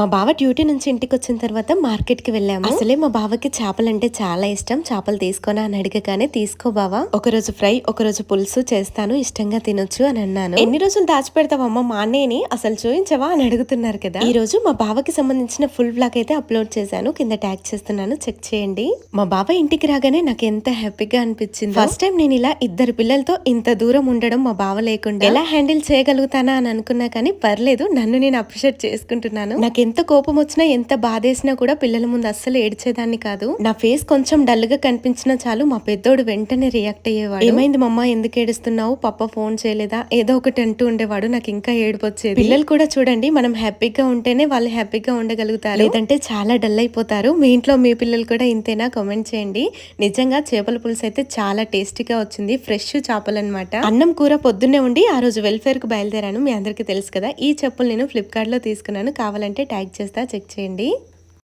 మా బావ డ్యూటీ నుంచి ఇంటికి వచ్చిన తర్వాత మార్కెట్కి వెళ్ళాము. అసలే మా బావకి చేపలంటే చాలా ఇష్టం. చేపలు తీసుకోనా అని అడగగానే తీసుకో బావా. ఒక రోజు ఫ్రై ఒక రోజు పులుసు చేస్తాను ఇష్టంగా తినొచ్చు అని అన్నాను. ఎన్ని రోజులు దాచిపెడతావమ్మా? మా అన్నయ్యని అసలు చూపించవా అని అడుగుతున్నారు కదా. ఈ రోజు మా బావకి సంబంధించిన ఫుల్ బ్లాగ్ అయితే అప్లోడ్ చేశాను. కింద ట్యాగ్ చేస్తున్నాను. చెక్ చేయండి. మా బావ ఇంటికి రాగానే నాకు ఎంత హ్యాపీగా అనిపించింది. ఫస్ట్ టైం నేను ఇలా ఇద్దరు పిల్లలతో ఇంత దూరం ఉండడం మా బావ లేకుండా ఎలా హ్యాండిల్ చేయగలుగుతానా అని అనుకున్నా కానీ పర్లేదు. నన్ను నేను అప్రిషియేట్ చేసుకుంటున్నాను. నాకు ఎంత కోపం వచ్చినా ఎంత బాధేసినా కూడా పిల్లల ముందు అస్సలు ఏడ్చేదాన్ని కాదు. నా ఫేస్ కొంచెం డల్గా కనిపించినా చాలు మా పెద్దోడు వెంటనే రియాక్ట్ అయ్యేవాడు. ఏమైంది మమ్మ? ఎందుకు ఏడుస్తున్నావు? పప్ప ఫోన్ చేయలేదా? ఏదో ఒకటి అంటూ ఉండేవాడు. నాకు ఇంకా ఏడుపు వచ్చేది పిల్లలు కూడా చూడండి మనం హ్యాపీగా ఉంటేనే వాళ్ళు హ్యాపీగా ఉండగలుగుతారు. లేదంటే చాలా డల్ అయిపోతారు. మీ ఇంట్లో మీ పిల్లలు కూడా ఇంతేనా? కామెంట్ చేయండి. నిజంగా చేపల పులుసు అయితే చాలా టేస్టీగా వచ్చింది. ఫ్రెష్ చేపలు అనమాట అన్నం కూర పొద్దున్నే ఉండి ఆ రోజు వెల్ఫేర్కు బయలుదేరాను. మీ అందరికీ తెలుసు కదా ఈ చెప్పులు నేను ఫ్లిప్కార్ట్లో తీసుకున్నాను. కావాలంటే ట్యాగ్ చేస్తా చెక్ చేయండి.